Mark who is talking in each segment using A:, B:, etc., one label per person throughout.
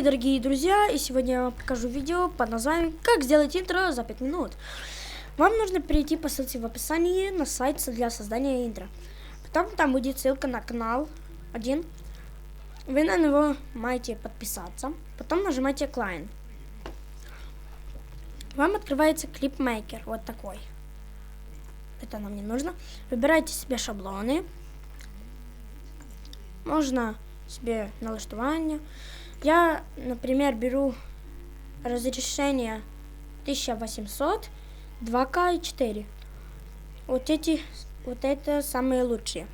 A: дорогие друзья, и сегодня я вам покажу видео под названием «Как сделать интро за 5 минут». Вам нужно перейти по ссылке в описании на сайт для создания интро. Потом там будет ссылка на канал один. Вы на него маете подписаться. Потом нажимаете Client. Вам открывается клипмейкер, вот такой. Это нам не нужно. Выбирайте себе шаблоны. Можно себе налаштування. Я, например, беру разрешение 1800, 2К и 4. Вот эти, вот это самые лучшие.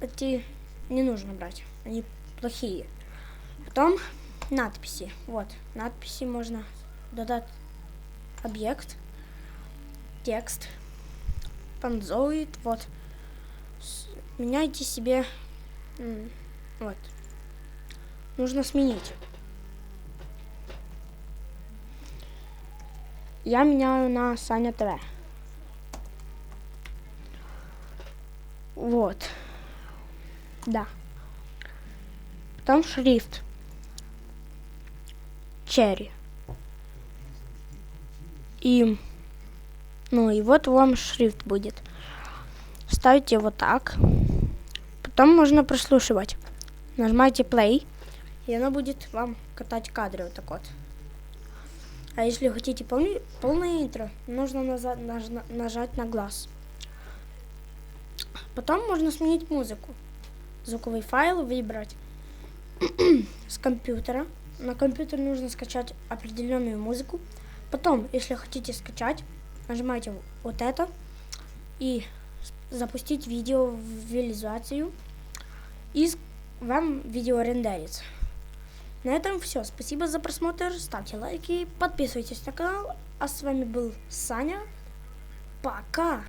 A: Эти не нужно брать, они плохие. Потом надписи. Вот, надписи можно додать объект, текст, панзоид, вот. Меняйте себе вот. Нужно сменить. Я меняю на Саня ТВ. Вот. Да. Потом шрифт. Черри. И, ну и вот вам шрифт будет. Ставите вот так. Потом можно прослушивать. Нажимаете play, и оно будет вам катать кадры вот так вот. А если хотите полный, полное интро, нужно назад, наж, нажать на глаз. Потом можно сменить музыку. Звуковой файл выбрать с компьютера. На компьютер нужно скачать определенную музыку. Потом, если хотите скачать, нажимаете вот это и запустить видео в визуализацию и вам видео рендерится. На этом все. Спасибо за просмотр. Ставьте лайки, подписывайтесь на канал. А с вами был Саня. Пока!